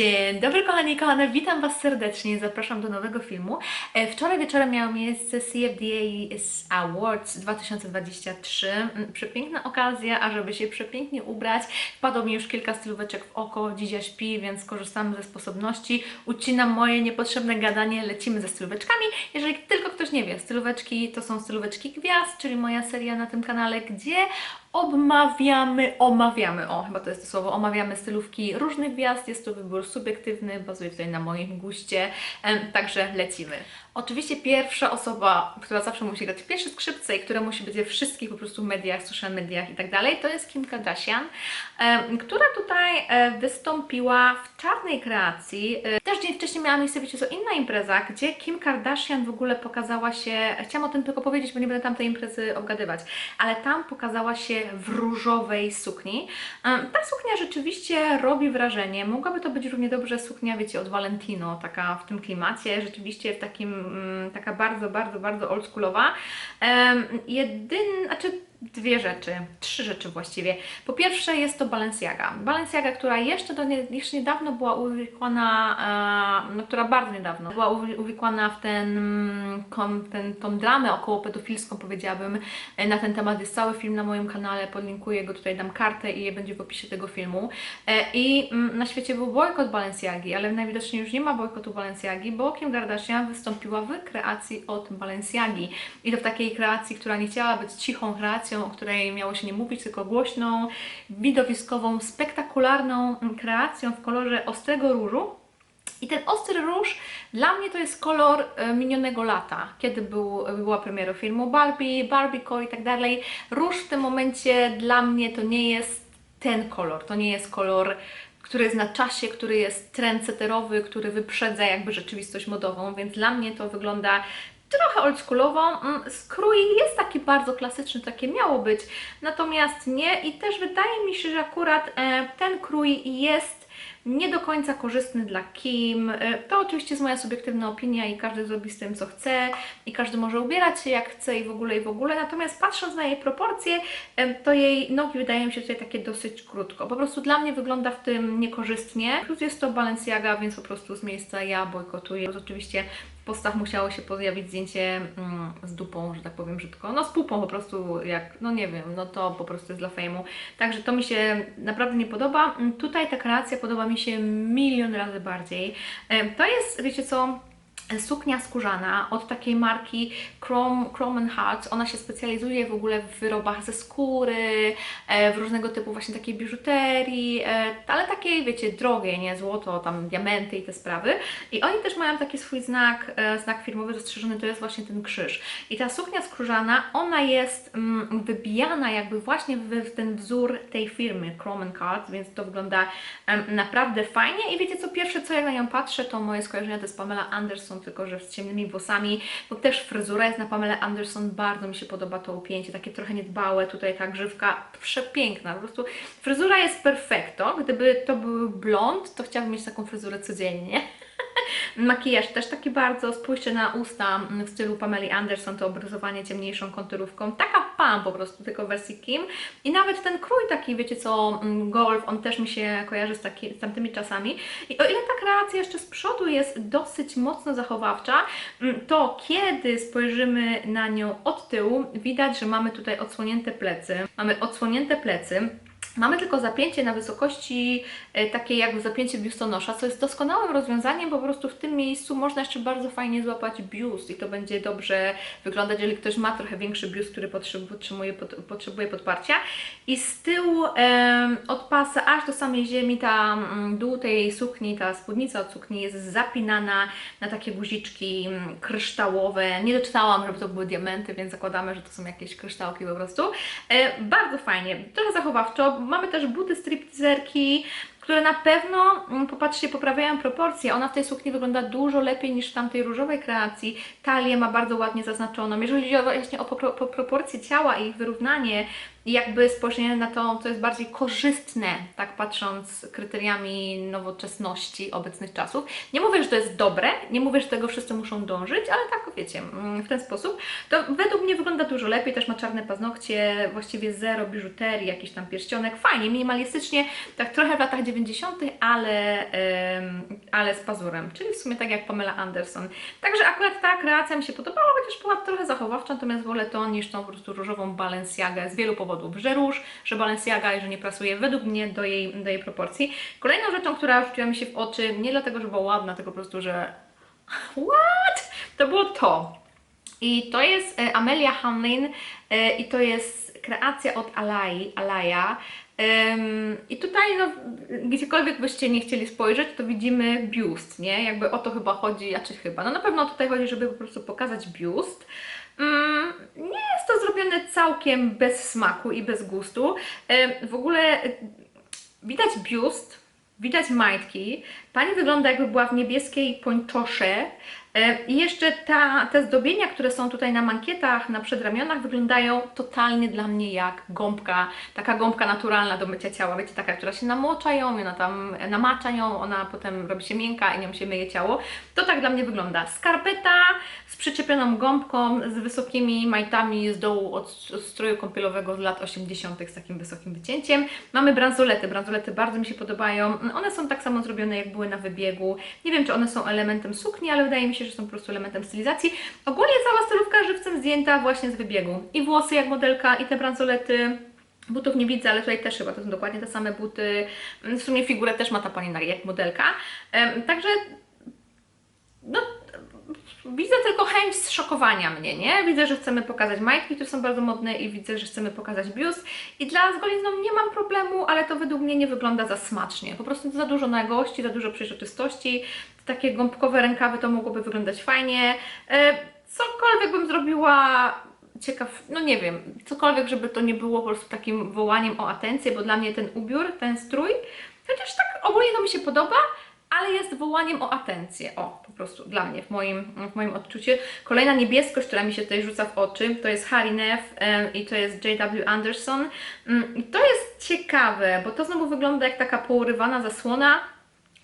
Dzień dobry kochani i kochane, witam Was serdecznie, zapraszam do nowego filmu. E, Wczoraj wieczorem miało miejsce CFDA Awards 2023. Mm, Przepiękna okazja, ażeby się przepięknie ubrać. Wpadło mi już kilka stylóweczek w oko, dzisiaj śpi, więc korzystamy ze sposobności. Ucinam moje niepotrzebne gadanie, lecimy ze stylóweczkami. Jeżeli tylko ktoś nie wie, stylóweczki to są stylóweczki gwiazd, czyli moja seria na tym kanale, gdzie obmawiamy, omawiamy, o chyba to jest to słowo, omawiamy stylówki różnych gwiazd, jest to wybór subiektywny, bazuje tutaj na moim guście, także lecimy. Oczywiście pierwsza osoba, która zawsze musi grać pierwsze skrzypce i która musi być we wszystkich po prostu mediach, social mediach i tak dalej, to jest Kim Kardashian, która tutaj e, wystąpiła w czarnej kreacji. E, Też dzień wcześniej miała miejsce, wiecie co, inna impreza, gdzie Kim Kardashian w ogóle pokazała się, chciałam o tym tylko powiedzieć, bo nie będę tam tej imprezy obgadywać, ale tam pokazała się w różowej sukni. Ta suknia rzeczywiście robi wrażenie. Mogłaby to być równie dobrze suknia, wiecie, od Valentino, taka w tym klimacie, rzeczywiście w takim, taka bardzo, bardzo, bardzo oldschoolowa. Jedyn, znaczy dwie rzeczy, trzy rzeczy właściwie. Po pierwsze jest to Balenciaga. Balenciaga, która jeszcze, do nie, niedawno była uwikłana, e, no, która bardzo niedawno była uwi- uwikłana w ten, ten, tą dramę około pedofilską, powiedziałabym. E, Na ten temat jest cały film na moim kanale, podlinkuję go, tutaj dam kartę i będzie w opisie tego filmu. E, I mm, na świecie był bojkot Balenciagi, ale najwidoczniej już nie ma bojkotu Balenciagi, bo Kim Kardashian wystąpiła w kreacji od Balenciagi. I to w takiej kreacji, która nie chciała być cichą kreacją, o której miało się nie mówić, tylko głośną, widowiskową, spektakularną kreacją w kolorze ostrego różu. I ten ostry róż dla mnie to jest kolor e, minionego lata, kiedy był, była premiera filmu Barbie, Barbieco i tak dalej. Róż w tym momencie dla mnie to nie jest ten kolor, to nie jest kolor, który jest na czasie, który jest trendsetterowy, który wyprzedza jakby rzeczywistość modową, więc dla mnie to wygląda trochę oldschoolowo. Mm, Skrój jest taki bardzo klasyczny, takie miało być, natomiast nie i też wydaje mi się, że akurat e, ten krój jest nie do końca korzystny dla Kim. E, To oczywiście jest moja subiektywna opinia i każdy zrobi z tym co chce i każdy może ubierać się jak chce i w ogóle i w ogóle. Natomiast patrząc na jej proporcje, em, to jej nogi wydają mi się tutaj takie dosyć krótko. Po prostu dla mnie wygląda w tym niekorzystnie. Plus jest to Balenciaga, więc po prostu z miejsca ja bojkotuję. Oczywiście postach musiało się pojawić zdjęcie mm, z dupą, że tak powiem brzydko. No z pupą po prostu, jak, no nie wiem, no to po prostu jest dla fejmu. Także to mi się naprawdę nie podoba. Mm, Tutaj ta kreacja podoba mi się milion razy bardziej. Em, To jest, wiecie co, suknia skórzana od takiej marki Chrome, Chrome. Ona się specjalizuje w ogóle w wyrobach ze skóry, e, w różnego typu właśnie takiej biżuterii, e, ale takiej, wiecie, drogiej, nie złoto, tam diamenty i te sprawy. I oni też mają taki swój znak, e, znak firmowy zastrzeżony, to jest właśnie ten krzyż. I ta suknia skórzana, ona jest mm, wybijana jakby właśnie w, ten wzór tej firmy Chrome and Hearts, więc to wygląda naprawdę fajnie. I wiecie co, pierwsze co jak na nią patrzę, to moje skojarzenia to jest Pamela Anderson, tylko że z ciemnymi włosami, bo też fryzura jest na Pamela Anderson, bardzo mi się podoba to upięcie, takie trochę niedbałe, tutaj ta grzywka przepiękna, po prostu fryzura jest perfekto, gdyby to był blond, to chciałabym mieć taką fryzurę codziennie. Makijaż też taki bardzo, spójrzcie na usta w stylu Pameli Anderson, to obrazowanie ciemniejszą konturówką, taka pan po prostu, tylko w wersji Kim. I nawet ten krój taki, wiecie co, mm, golf, on też mi się kojarzy z, taki, z tamtymi czasami. I o ile ta kreacja jeszcze z przodu jest dosyć mocno zachowawcza, mm, to kiedy spojrzymy na nią od tyłu, widać, że mamy tutaj odsłonięte plecy. Mamy odsłonięte plecy. Mamy tylko zapięcie na wysokości e, takiej jak zapięcie biustonosza, co jest doskonałym rozwiązaniem, po prostu w tym miejscu można jeszcze bardzo fajnie złapać biust i to będzie dobrze wyglądać, jeżeli ktoś ma trochę większy biust, który potrzebuje, potrzebuje, pod, potrzebuje podparcia. I z tyłu od pasa aż do samej ziemi ta mm, dół tej sukni, ta spódnica od sukni jest zapinana na takie guziczki mm, kryształowe. Nie doczytałam, żeby to były diamenty, więc zakładamy, że to są jakieś kryształki po prostu. E, bardzo fajnie, trochę zachowawczo. Mamy też buty stripteaserki, które na pewno, mm, popatrzcie, poprawiają proporcje. Ona w tej sukni wygląda dużo lepiej niż w tamtej różowej kreacji. Talię ma bardzo ładnie zaznaczoną. Jeżeli chodzi o właśnie o proporcje ciała i ich wyrównanie, jakby spojrzenie na to, co jest bardziej korzystne, tak patrząc kryteriami nowoczesności obecnych czasów. Nie mówię, że to jest dobre, nie mówię, że tego wszyscy muszą dążyć, ale tak wiecie, mm, w ten sposób. To według mnie wygląda dużo lepiej, też ma czarne paznokcie, właściwie zero biżuterii, jakiś tam pierścionek, fajnie, minimalistycznie, tak trochę w latach 90., ale, em, ale z pazurem, czyli w sumie tak jak Pamela Anderson. Także akurat ta kreacja mi się podobała, chociaż była trochę zachowawcza, natomiast wolę to niż tą po prostu różową Balenciagę z wielu powodów, że róż, że Balenciaga i że nie prasuje według mnie do jej, do jej proporcji. Kolejną rzeczą, która rzuciła mi się w oczy, nie dlatego, że była ładna, tylko po prostu, że what? To było to. I to jest e, Amelia Hamlin e, i to jest kreacja od Alai, Alaya. Ym, I tutaj, no, gdziekolwiek byście nie chcieli spojrzeć, to widzimy biust, nie? Jakby o to chyba chodzi, a czy chyba? No na pewno tutaj chodzi, żeby po prostu pokazać biust. Mm, nie jest to zrobione całkiem bez smaku i bez gustu. W ogóle y, widać biust, widać majtki. Pani wygląda jakby była w niebieskiej pończosze. E, I jeszcze ta, te zdobienia, które są tutaj na mankietach, na przedramionach, wyglądają totalnie dla mnie jak gąbka, taka gąbka naturalna do mycia ciała. Wiecie, taka, która się namocza ją, ona tam namacza ją, ona potem robi się miękka i nią się myje ciało. To tak dla mnie wygląda. Skarpeta z przyczepioną gąbką, z wysokimi majtami z dołu od, od stroju kąpielowego z lat 80. z takim wysokim wycięciem. Mamy bransolety. Bransolety bardzo mi się podobają. One są tak samo zrobione, jak były na wybiegu. Nie wiem, czy one są elementem sukni, ale wydaje mi się, że są po prostu elementem stylizacji. Ogólnie cała stylówka żywcem zdjęta właśnie z wybiegu. I włosy jak modelka, i te bransolety. Butów nie widzę, ale tutaj też chyba to są dokładnie te same buty. W sumie figurę też ma ta pani na- jak modelka. Także no, widzę tylko chęć zszokowania mnie, nie? Widzę, że chcemy pokazać majtki, które są bardzo modne i widzę, że chcemy pokazać biust. I dla z golizną nie mam problemu, ale to według mnie nie wygląda za smacznie. Po prostu za dużo nagości, za dużo przejrzystości. Takie gąbkowe rękawy to mogłoby wyglądać fajnie. E, Cokolwiek bym zrobiła ciekaw, no nie wiem, cokolwiek, żeby to nie było po prostu takim wołaniem o atencję, bo dla mnie ten ubiór, ten strój, chociaż tak ogólnie to mi się podoba, ale jest wołaniem o atencję. O, po prostu dla mnie, w moim, w moim odczuciu. Kolejna niebieskość, która mi się tutaj rzuca w oczy, to jest Harry Neff em, i to jest J.W. Anderson. Mm, I to jest ciekawe, bo to znowu wygląda jak taka pourywana zasłona,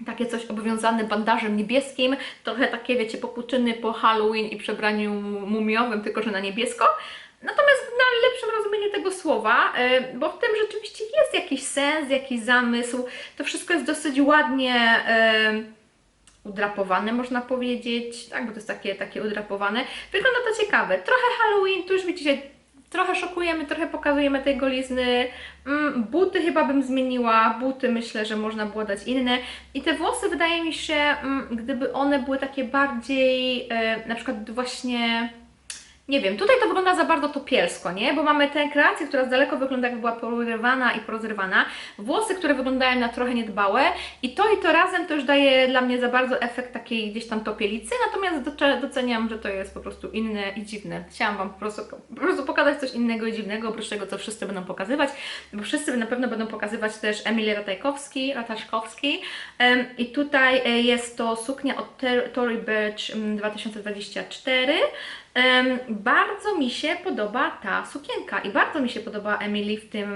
takie coś obwiązane bandażem niebieskim, trochę takie, wiecie, popłuczyny po Halloween i przebraniu mumiowym, tylko że na niebiesko. Natomiast w najlepszym rozumieniu tego słowa, e, bo w tym rzeczywiście jest jakiś sens, jakiś zamysł. To wszystko jest dosyć ładnie e, udrapowane, można powiedzieć, tak, bo to jest takie, takie udrapowane. Wygląda to ciekawe. Trochę Halloween, tu już widzicie, trochę szokujemy, trochę pokazujemy tej golizny. Mm, buty chyba bym zmieniła, buty myślę, że można było dać inne. I te włosy wydaje mi się, mm, gdyby one były takie bardziej, e, na przykład właśnie... Nie wiem, tutaj to wygląda za bardzo topielsko, nie? Bo mamy tę kreację, która z daleko wygląda jakby była porywana i porozrywana. Włosy, które wyglądają na trochę niedbałe. I to i to razem to już daje dla mnie za bardzo efekt takiej gdzieś tam topielicy. Natomiast doceniam, że to jest po prostu inne i dziwne. Chciałam Wam po prostu, po prostu pokazać coś innego i dziwnego, oprócz tego, co wszyscy będą pokazywać. Bo wszyscy na pewno będą pokazywać też Emilię Ratajkowski, Rataszkowski. Em, I tutaj e, jest to suknia od Tory Burch mm, 2024. Bardzo mi się podoba ta sukienka i bardzo mi się podoba Emily w tym,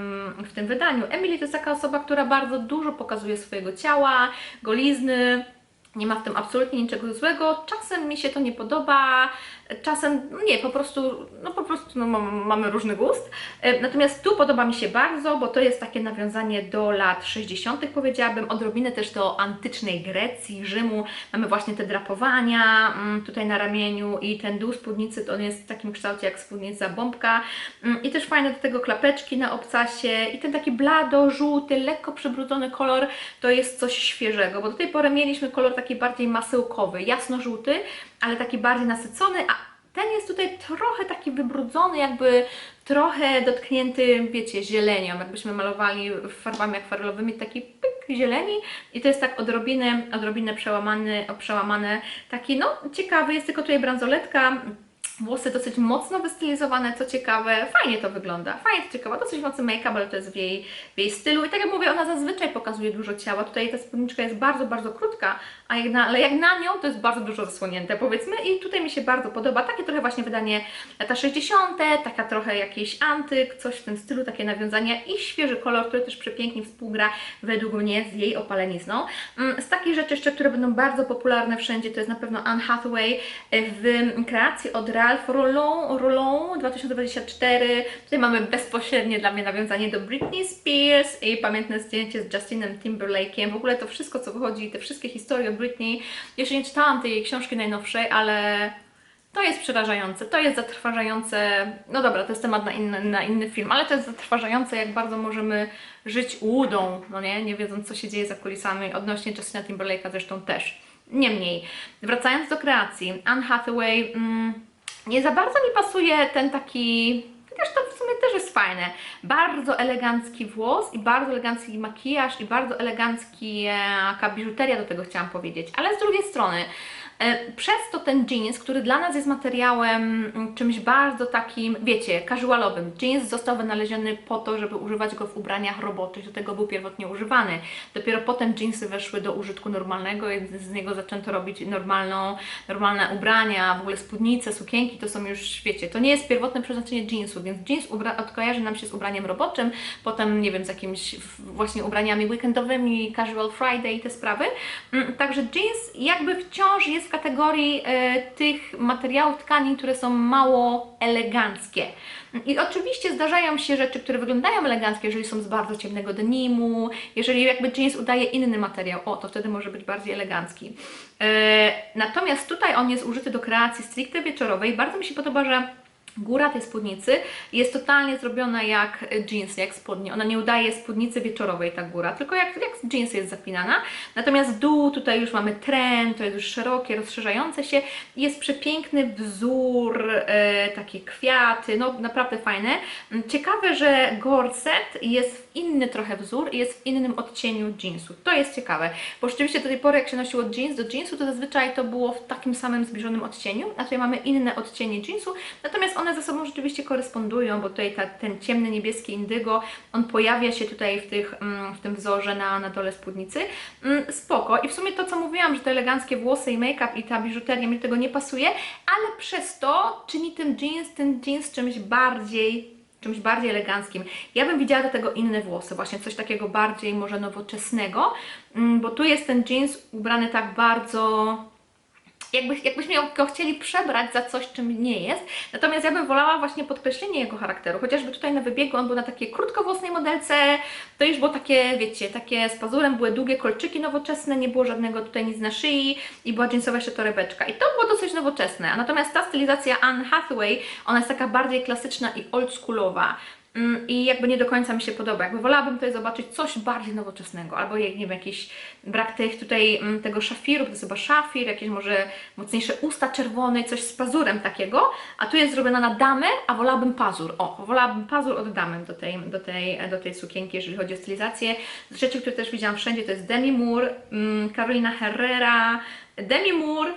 w tym wydaniu. Emily to jest taka osoba, która bardzo dużo pokazuje swojego ciała, golizny. Nie ma w tym absolutnie niczego złego. Czasem mi się to nie podoba, czasem no nie, po prostu, no po prostu no, mam- mamy różny gust. E, Natomiast tu podoba mi się bardzo, bo to jest takie nawiązanie do lat 60. powiedziałabym, odrobinę też do antycznej Grecji, Rzymu. Mamy właśnie te drapowania mm, tutaj na ramieniu i ten dół spódnicy, to on jest w takim kształcie jak spódnica bombka. Mm, I też fajne do tego klapeczki na obcasie i ten taki blado, żółty, lekko przybrudzony kolor, to jest coś świeżego, bo do tej pory mieliśmy kolor taki bardziej masełkowy, jasno-żółty, ale taki bardziej nasycony, a ten jest tutaj trochę taki wybrudzony, jakby trochę dotknięty, wiecie, zielenią, jakbyśmy malowali farbami akwarelowymi, taki pyk zieleni i to jest tak odrobinę, odrobinę przełamany, przełamane, taki no ciekawy, jest tylko tutaj bransoletka, Włosy dosyć mocno wystylizowane, co ciekawe, fajnie to wygląda, fajnie to ciekawe, dosyć mocny make-up, ale to jest w jej, w jej stylu i tak jak mówię, ona zazwyczaj pokazuje dużo ciała, tutaj ta spódniczka jest bardzo, bardzo krótka, a jak na, ale jak na nią to jest bardzo dużo zasłonięte powiedzmy i tutaj mi się bardzo podoba, takie trochę właśnie wydanie lata 60., taka trochę jakiś antyk, coś w tym stylu, takie nawiązania i świeży kolor, który też przepięknie współgra według mnie z jej opalenizną. Mm, Z takich rzeczy jeszcze, które będą bardzo popularne wszędzie, to jest na pewno Anne Hathaway w kreacji od Ralph Rollon 2024. Tutaj mamy bezpośrednie dla mnie nawiązanie do Britney Spears i pamiętne zdjęcie z Justinem Timberlake'iem. W ogóle to wszystko, co wychodzi, te wszystkie historie o Britney. Jeszcze nie czytałam tej jej książki najnowszej, ale to jest przerażające, to jest zatrważające. No dobra, to jest temat na inny, na inny film, ale to jest zatrważające, jak bardzo możemy żyć łudą, no nie, nie wiedząc, co się dzieje za kulisami, odnośnie Justina Timberlake'a zresztą też. Niemniej, wracając do kreacji, Anne Hathaway, mm, nie za bardzo mi pasuje ten taki. Chociaż to w sumie też jest fajne. Bardzo elegancki włos i bardzo elegancki makijaż i bardzo elegancki e, biżuteria do tego chciałam powiedzieć. Ale z drugiej strony, przez to ten jeans, który dla nas jest materiałem mm, czymś bardzo takim, wiecie, casualowym. Jeans został wynaleziony po to, żeby używać go w ubraniach roboczych, do tego był pierwotnie używany. Dopiero potem jeansy weszły do użytku normalnego i z niego zaczęto robić normalną, normalne ubrania, w ogóle spódnice, sukienki, to są już, wiecie, to nie jest pierwotne przeznaczenie jeansu, więc jeans odkojarzy nam się z ubraniem roboczym, potem, nie wiem, z jakimiś właśnie ubraniami weekendowymi, casual friday i te sprawy. Mm, Także jeans jakby wciąż jest kategorii e, tych materiałów tkanin, które są mało eleganckie. I oczywiście zdarzają się rzeczy, które wyglądają eleganckie, jeżeli są z bardzo ciemnego denimu, jeżeli jakby jeans udaje inny materiał, o, to wtedy może być bardziej elegancki. E, natomiast tutaj on jest użyty do kreacji stricte wieczorowej. Bardzo mi się podoba, że Góra tej spódnicy jest totalnie zrobiona jak jeans, jak spodnie. Ona nie udaje spódnicy wieczorowej, ta góra, tylko jak, jak jeans jest zapinana. Natomiast dół, tutaj już mamy tren, to jest już szerokie, rozszerzające się. Jest przepiękny wzór, e, takie kwiaty, no naprawdę fajne. Ciekawe, że gorset jest w inny trochę wzór i jest w innym odcieniu jeansu. To jest ciekawe, bo rzeczywiście do tej pory jak się nosiło jeans do jeansu, to zazwyczaj to było w takim samym zbliżonym odcieniu, a tutaj mamy inne odcienie jeansu, natomiast one ze sobą rzeczywiście korespondują, bo tutaj ta, ten ciemny niebieski indygo, on pojawia się tutaj w, tych, mm, w tym wzorze na, na dole spódnicy. Mm, Spoko. I w sumie to, co mówiłam, że te eleganckie włosy i make-up i ta biżuteria mi do tego nie pasuje, ale przez to czyni ten jeans, ten jeans czymś bardziej czymś bardziej eleganckim. Ja bym widziała do tego inne włosy, właśnie coś takiego bardziej może nowoczesnego, mm, bo tu jest ten jeans ubrany tak bardzo jakby, jakbyśmy go chcieli przebrać za coś, czym nie jest. Natomiast ja bym wolała właśnie podkreślenie jego charakteru. Chociażby tutaj na wybiegu on był na takiej krótkowłosnej modelce, to już było takie, wiecie, takie z pazurem, były długie kolczyki nowoczesne, nie było żadnego tutaj nic na szyi i była jeansowa jeszcze torebeczka. I to było dosyć nowoczesne. Natomiast ta stylizacja Anne Hathaway, ona jest taka bardziej klasyczna i oldschoolowa. Mm, I jakby nie do końca mi się podoba. Jakby wolałabym tutaj zobaczyć coś bardziej nowoczesnego, albo jak, nie wiem, jakiś brak tych tutaj mm, tego szafiru, to jest chyba szafir, jakieś może mocniejsze usta czerwone, coś z pazurem takiego, a tu jest zrobiona na damę, a wolałabym pazur. O, wolałabym pazur od damy do tej, do tej, do tej sukienki, jeżeli chodzi o stylizację. Rzeczy, które też widziałam wszędzie, to jest Demi Moore, mm, Carolina Herrera, Demi Moore,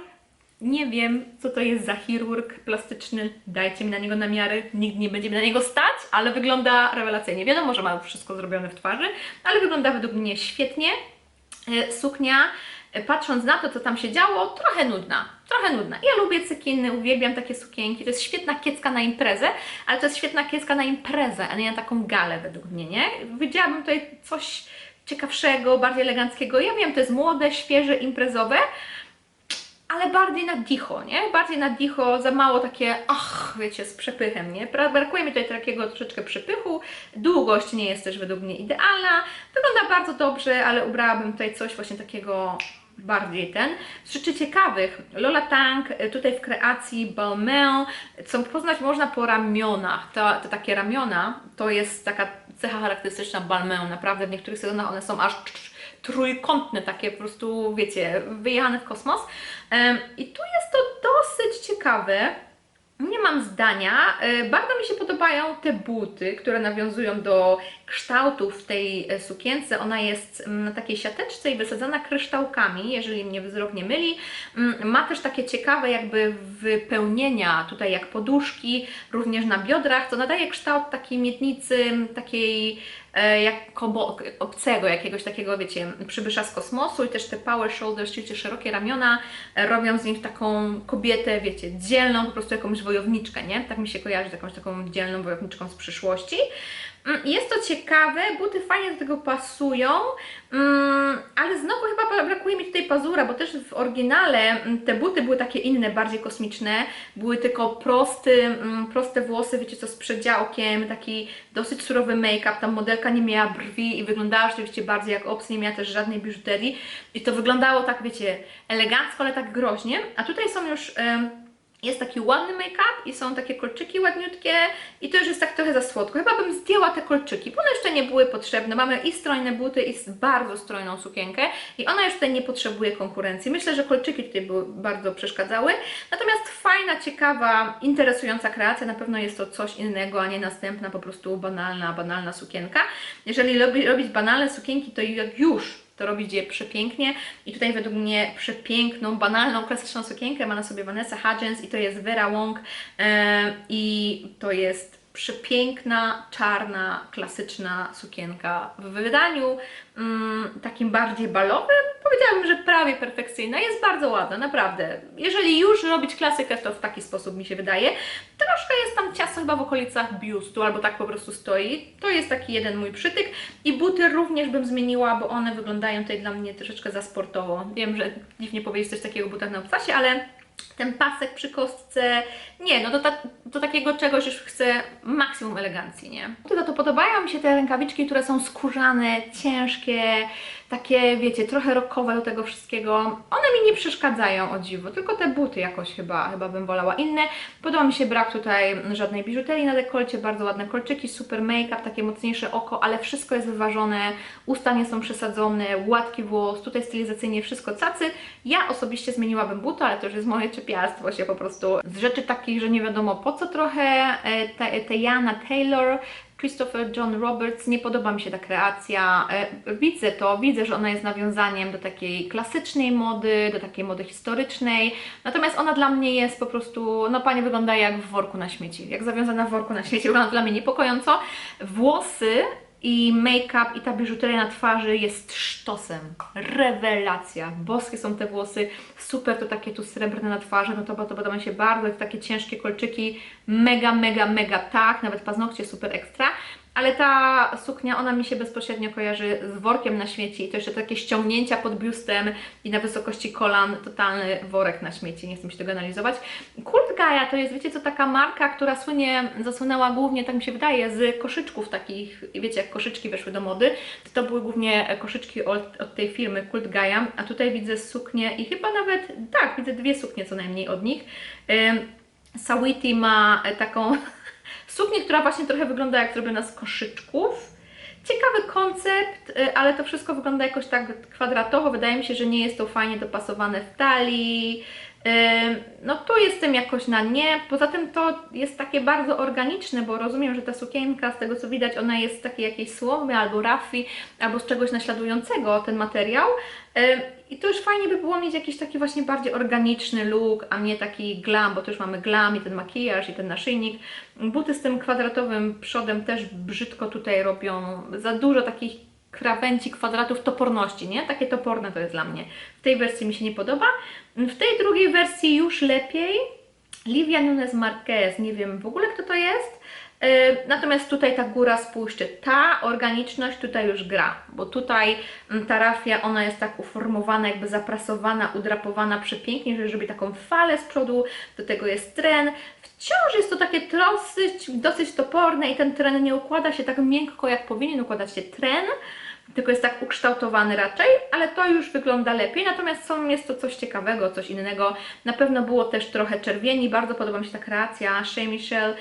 nie wiem, co to jest za chirurg plastyczny. Dajcie mi na niego namiary. Nikt nie będzie mi na niego stać, ale wygląda rewelacyjnie. Wiadomo, że ma wszystko zrobione w twarzy, ale wygląda według mnie świetnie. E, Suknia, e, patrząc na to, co tam się działo, trochę nudna. Trochę nudna. Ja lubię cekiny, uwielbiam takie sukienki. To jest świetna kiecka na imprezę, ale to jest świetna kiecka na imprezę, a nie na taką galę według mnie, nie? Widziałabym tutaj coś ciekawszego, bardziej eleganckiego. Ja wiem, to jest młode, świeże, imprezowe, ale bardziej na dicho, nie? Bardziej na dicho, za mało takie, ach, wiecie, z przepychem, nie? Bra- Brakuje mi tutaj takiego troszeczkę przepychu, długość nie jest też według mnie idealna, wygląda bardzo dobrze, ale ubrałabym tutaj coś właśnie takiego bardziej ten. Z rzeczy ciekawych, Lola Tang y, tutaj w kreacji Balmain, co poznać można po ramionach. To, te takie ramiona to jest taka cecha charakterystyczna Balmain, naprawdę w niektórych sezonach one są aż trójkątne, takie po prostu, wiecie, wyjechane w kosmos. I tu jest to dosyć ciekawe. Nie mam zdania. E, Bardzo mi się podobają te buty, które nawiązują do kształtów tej e, sukience. Ona jest mm, na takiej siateczce i wysadzana kryształkami, jeżeli mnie wzrok nie myli. Mm, Ma też takie ciekawe jakby wypełnienia, tutaj jak poduszki, również na biodrach, co nadaje kształt takiej miednicy, takiej e, jak kobo, obcego, jakiegoś takiego, wiecie, przybysza z kosmosu i też te power shoulders, czyli te szerokie ramiona, e, robią z nich taką kobietę, wiecie, dzielną, po prostu jakąś wojowniczkę, nie? Tak mi się kojarzy z jakąś taką dzielną wojowniczką z przyszłości. Mm, Jest to ciekawe, buty fajnie do tego pasują, mm, ale znowu chyba brakuje mi tutaj pazura, bo też w oryginale mm, te buty były takie inne, bardziej kosmiczne, były tylko prosty, proste włosy, wiecie co, z przedziałkiem, taki dosyć surowy make-up, tam modelka nie miała brwi i wyglądała rzeczywiście bardziej jak obcy, nie miała też żadnej biżuterii. I to wyglądało tak, wiecie, elegancko, ale tak groźnie, a tutaj są już... jest taki ładny make-up i są takie kolczyki ładniutkie i to już jest tak trochę za słodko. Chyba bym zdjęła te kolczyki, bo one jeszcze nie były potrzebne. Mamy i strojne buty, i bardzo strojną sukienkę i ona już tutaj nie potrzebuje konkurencji. Myślę, że kolczyki tutaj były, bardzo przeszkadzały. Natomiast fajna, ciekawa, interesująca kreacja. Na pewno jest to coś innego, a nie następna po prostu banalna, banalna sukienka. Jeżeli lubi, robić banalne sukienki, to już to robić je przepięknie. I tutaj według mnie przepiękną, banalną, klasyczną sukienkę ma na sobie Vanessa Hudgens i to jest Vera Wong e, i to jest przepiękna, czarna, klasyczna sukienka w wydaniu mm, takim bardziej balowym. Powiedziałabym, że prawie perfekcyjna. Jest bardzo ładna, naprawdę. Jeżeli już robić klasykę, to w taki sposób mi się wydaje. Troszkę jest tam ciasno chyba w okolicach biustu, albo tak po prostu stoi. To jest taki jeden mój przytyk. I buty również bym zmieniła, bo one wyglądają tutaj dla mnie troszeczkę za sportowo. Wiem, że dziwnie powiedzieć coś takiego o butach na obcasie, ale ten pasek przy kostce, nie, no do, ta, takiego czegoś już chcę maksimum elegancji, nie? Tylko to podobają mi się te rękawiczki, które są skórzane, ciężkie, takie, wiecie, trochę rockowe do tego wszystkiego. One mi nie przeszkadzają o dziwo, tylko te buty jakoś chyba, chyba bym wolała inne. Podoba mi się brak tutaj żadnej biżuterii na dekolcie, bardzo ładne kolczyki, super make-up, takie mocniejsze oko, ale wszystko jest wyważone, usta nie są przesadzone, gładki włos, tutaj stylizacyjnie wszystko cacy. Ja osobiście zmieniłabym buty, ale to już jest moje czepialstwo się po prostu. Z rzeczy takich, że nie wiadomo po co trochę, e, te, te Jana Taylor, Christopher John Roberts, nie podoba mi się ta kreacja. E, Widzę to, widzę, że ona jest nawiązaniem do takiej klasycznej mody, do takiej mody historycznej. Natomiast ona dla mnie jest po prostu, no pani wygląda jak w worku na śmieci. Jak zawiązana w worku na śmieci, wygląda dla mnie niepokojąco. Włosy i make-up i ta biżuteria na twarzy jest sztosem. Rewelacja. Boskie są te włosy, super to takie tu srebrne na twarzy, no to, to podoba mi się bardzo, takie ciężkie kolczyki, mega, mega, mega tak, nawet paznokcie super ekstra. Ale ta suknia, ona mi się bezpośrednio kojarzy z workiem na śmieci. To jeszcze takie ściągnięcia pod biustem i na wysokości kolan, totalny worek na śmieci. Nie chcę się tego analizować. Kult Gaia to jest, wiecie co, taka marka, która słynie, zasłynęła głównie, tak mi się wydaje, z koszyczków takich, wiecie, jak koszyczki weszły do mody. To były głównie koszyczki od, od tej firmy Kult Gaia, a tutaj widzę suknię i chyba nawet, tak, widzę dwie suknie co najmniej od nich. Sawiti ma taką suknię, która właśnie trochę wygląda jak zrobiona z koszyczków. Ciekawy koncept, y, ale to wszystko wygląda jakoś tak kwadratowo. Wydaje mi się, że nie jest to fajnie dopasowane w talii. No tu jestem jakoś na nie. Poza tym to jest takie bardzo organiczne, bo rozumiem, że ta sukienka, z tego co widać, ona jest z takiej jakiejś słomy albo rafi, albo z czegoś naśladującego ten materiał. I to już fajnie by było mieć jakiś taki właśnie bardziej organiczny look, a nie taki glam, bo tu już mamy glam i ten makijaż i ten naszyjnik. Buty z tym kwadratowym przodem też brzydko tutaj robią. Za dużo takich krawędzi, kwadratów toporności, nie? Takie toporne to jest dla mnie. W tej wersji mi się nie podoba. W tej drugiej wersji już lepiej. Livia Nunes Marquez, nie wiem w ogóle kto to jest. Yy, Natomiast tutaj ta góra, spójrzcie, ta organiczność tutaj już gra, bo tutaj mm, ta rafia, ona jest tak uformowana, jakby zaprasowana, udrapowana przepięknie, że robi taką falę z przodu, do tego jest tren. Wciąż jest to takie dosyć, dosyć toporne i ten tren nie układa się tak miękko, jak powinien układać się tren. Tylko jest tak ukształtowany raczej, ale to już wygląda lepiej, natomiast są, jest to coś ciekawego, coś innego. Na pewno było też trochę czerwieni, bardzo podoba mi się ta kreacja. Shea Michelle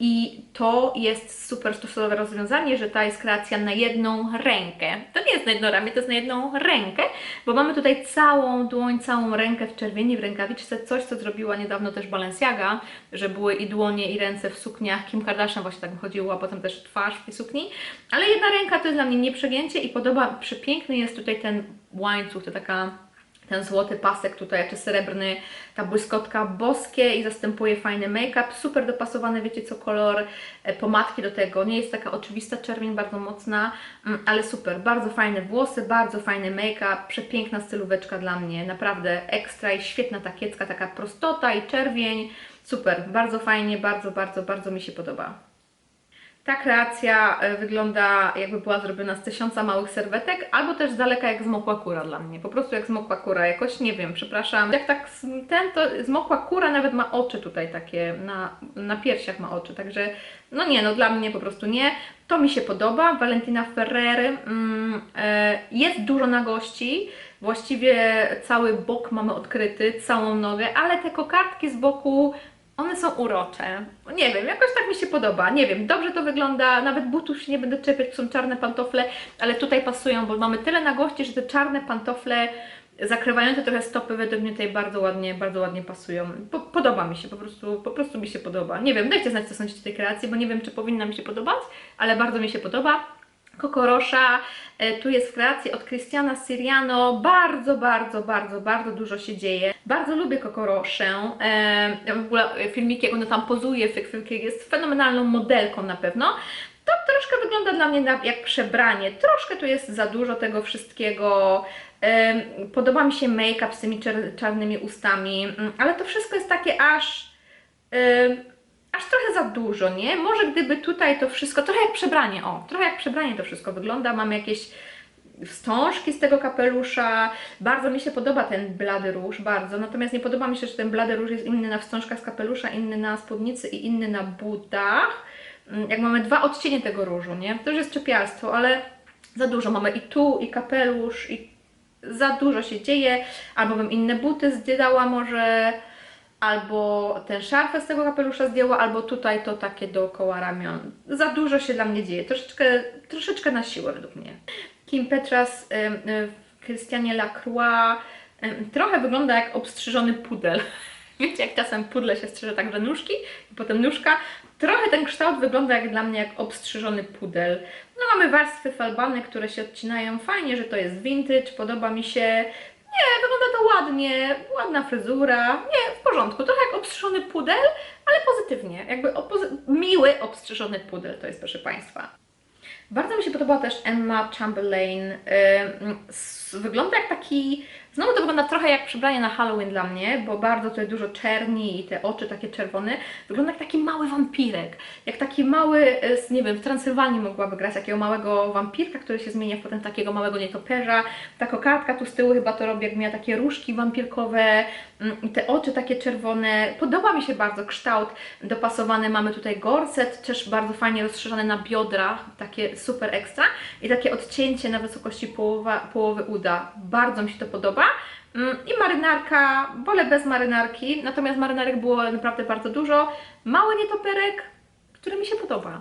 i to jest super stosowe rozwiązanie, że ta jest kreacja na jedną rękę. To nie jest na jedno ramię, to jest na jedną rękę, bo mamy tutaj całą dłoń, całą rękę w czerwieni, w rękawiczce, coś co zrobiła niedawno też Balenciaga, że były i dłonie i ręce w sukniach, Kim Kardashian właśnie tak chodziło, a potem też twarz w tej sukni, ale jedna ręka to jest dla mnie nieprzegięcie i podoba, przepiękny jest tutaj ten łańcuch, to taka ten złoty pasek tutaj, czy srebrny, ta błyskotka boskie i zastępuje fajny make-up, super dopasowany, wiecie co, kolor e, pomadki do tego, nie jest taka oczywista czerwień, bardzo mocna, mm, ale super, bardzo fajne włosy, bardzo fajny make-up, przepiękna stylóweczka dla mnie, naprawdę ekstra i świetna takiecka, taka prostota i czerwień, super, bardzo fajnie, bardzo, bardzo, bardzo mi się podoba. Ta kreacja e, wygląda jakby była zrobiona z tysiąca małych serwetek, albo też z daleka jak zmokła kura dla mnie. Po prostu jak zmokła kura, jakoś nie wiem, przepraszam. Jak tak ten, to zmokła kura nawet ma oczy tutaj takie, na, na piersiach ma oczy, także no nie, no dla mnie po prostu nie. To mi się podoba. Valentina Ferrery. Mm, e, jest dużo nagości. Właściwie cały bok mamy odkryty, całą nogę, ale te kokardki z boku one są urocze. Nie wiem, jakoś tak mi się podoba. Nie wiem, dobrze to wygląda. Nawet butów się nie będę czepiać, są czarne pantofle, ale tutaj pasują, bo mamy tyle nagości, że te czarne pantofle zakrywające trochę stopy według mnie tutaj bardzo ładnie, bardzo ładnie pasują. Po, podoba mi się, po prostu, po prostu mi się podoba. Nie wiem, dajcie znać, co sądzicie tej kreacji, bo nie wiem, czy powinna mi się podobać, ale bardzo mi się podoba. Kokorosza, e, tu jest w kreacji od Cristiana Siriano, bardzo, bardzo, bardzo, bardzo dużo się dzieje. Bardzo lubię Kokoroszę, e, w ogóle filmiki jak ona tam pozuje, jest fenomenalną modelką na pewno. To troszkę wygląda dla mnie jak przebranie, troszkę tu jest za dużo tego wszystkiego. Podoba mi się make-up z tymi czarnymi ustami, mm, ale to wszystko jest takie aż... aż trochę za dużo, nie? Może gdyby tutaj to wszystko, trochę jak przebranie, o, trochę jak przebranie to wszystko wygląda, mamy jakieś wstążki z tego kapelusza, bardzo mi się podoba ten blady róż, bardzo, natomiast nie podoba mi się, że ten blady róż jest inny na wstążkach z kapelusza, inny na spódnicy i inny na butach, Mm, jak mamy dwa odcienie tego różu, nie? To już jest czepialstwo, ale za dużo, mamy i tu, i kapelusz, i za dużo się dzieje, albo bym inne buty zdjęła może, albo ten szarfę z tego kapelusza zdjęła, albo tutaj to takie dookoła ramion. Za dużo się dla mnie dzieje, troszeczkę, troszeczkę na siłę według mnie. Kim Petras w Christianie Lacroix trochę wygląda jak obstrzyżony pudel. Wiecie, jak czasem pudle się strzyże także nóżki i potem nóżka. Trochę ten kształt wygląda jak dla mnie jak obstrzyżony pudel. No mamy warstwy falbany, które się odcinają. Fajnie, że to jest vintage, podoba mi się. Nie, wygląda to ładnie, ładna fryzura. Nie, w porządku. Trochę jak obstrzyżony pudel, ale pozytywnie. Jakby opozy- miły obstrzyżony pudel to jest, proszę Państwa. Bardzo mi się podobała też Emma Chamberlain. Wygląda jak taki. Znowu to wygląda trochę jak przebranie na Halloween dla mnie, bo bardzo tutaj dużo czerni i te oczy takie czerwone. Wygląda jak taki mały wampirek. Jak taki mały, e, nie wiem, w Transylwanii mogłaby grać takiego małego wampirka, który się zmienia w potem takiego małego nietoperza. Ta kokardka tu z tyłu chyba to robi, jak miała takie różki wampirkowe mm, te oczy takie czerwone. Podoba mi się bardzo kształt dopasowany. Mamy tutaj gorset, też bardzo fajnie rozszerzony na biodrach, takie super ekstra i takie odcięcie na wysokości połowa, połowy uda. Bardzo mi się to podoba. Mm, I marynarka, wolę bez marynarki, natomiast marynarek było naprawdę bardzo dużo. Mały nietoperek, który mi się podoba.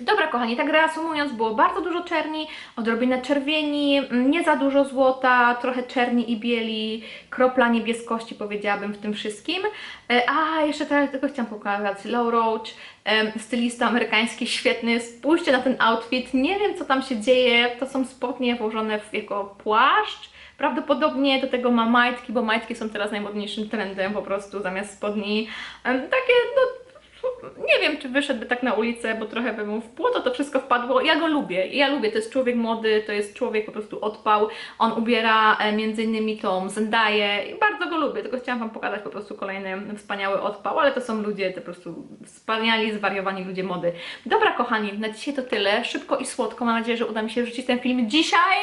Dobra, kochani, tak reasumując, było bardzo dużo czerni, odrobinę czerwieni, mm, nie za dużo złota, trochę czerni i bieli, kropla niebieskości powiedziałabym w tym wszystkim. E, A, jeszcze teraz tylko chciałam pokazać, Low Roach, stylista amerykański, świetny, spójrzcie na ten outfit, nie wiem co tam się dzieje, to są spodnie włożone w jego płaszcz, Prawdopodobnie do tego ma majtki, bo majtki są teraz najmodniejszym trendem po prostu zamiast spodni. Takie, no nie wiem, czy wyszedłby tak na ulicę, bo trochę by mu w błoto to wszystko wpadło. Ja go lubię. Ja lubię. To jest człowiek młody, to jest człowiek po prostu odpał. On ubiera e, między innymi tą Zendaję i bardzo go lubię. Tylko chciałam Wam pokazać po prostu kolejny wspaniały odpał, ale to są ludzie, to po prostu wspaniali, zwariowani ludzie mody. Dobra, kochani, na dzisiaj to tyle. Szybko i słodko. Mam nadzieję, że uda mi się wrzucić ten film dzisiaj.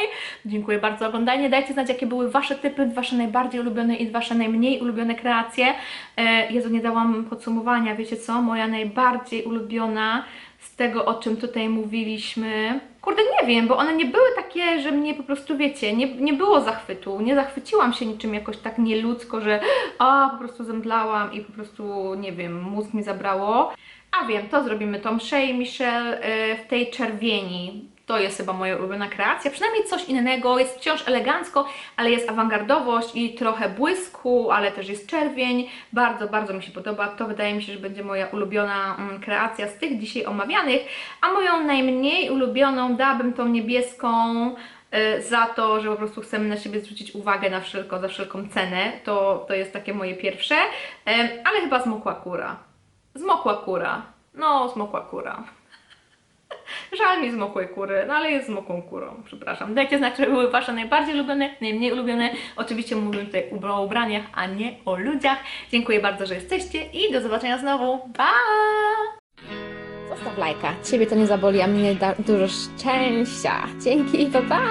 Dziękuję bardzo za oglądanie. Dajcie znać, jakie były Wasze typy, Wasze najbardziej ulubione i Wasze najmniej ulubione kreacje. E, Jezu, nie dałam podsumowania. Wiecie co? Moja najbardziej ulubiona z tego, o czym tutaj mówiliśmy. Kurde, nie wiem, bo one nie były takie, że mnie po prostu, wiecie, nie, nie było zachwytu. Nie zachwyciłam się niczym jakoś tak nieludzko, że a, po prostu zemdlałam i po prostu, nie wiem, mózg mi zabrało. A wiem, to zrobimy tą Shea Michelle y, w tej czerwieni. To jest chyba moja ulubiona kreacja. Przynajmniej coś innego. Jest wciąż elegancko, ale jest awangardowość i trochę błysku, ale też jest czerwień. Bardzo, bardzo mi się podoba. To wydaje mi się, że będzie moja ulubiona mm, kreacja z tych dzisiaj omawianych. A moją najmniej ulubioną dałabym tą niebieską y, za to, że po prostu chcemy na siebie zwrócić uwagę na wszelko, za wszelką cenę. To, to jest takie moje pierwsze. Ale chyba zmokła kura. Zmokła kura. No, zmokła kura. Żal mi zmokłej kury, no ale jest zmokłą kurą, przepraszam. Dajcie znać, które były Wasze najbardziej ulubione, najmniej ulubione. Oczywiście mówię tutaj o ubraniach, a nie o ludziach. Dziękuję bardzo, że jesteście i do zobaczenia znowu. Pa! Zostaw lajka. Ciebie to nie zaboli, a mnie da dużo szczęścia. Dzięki, pa pa!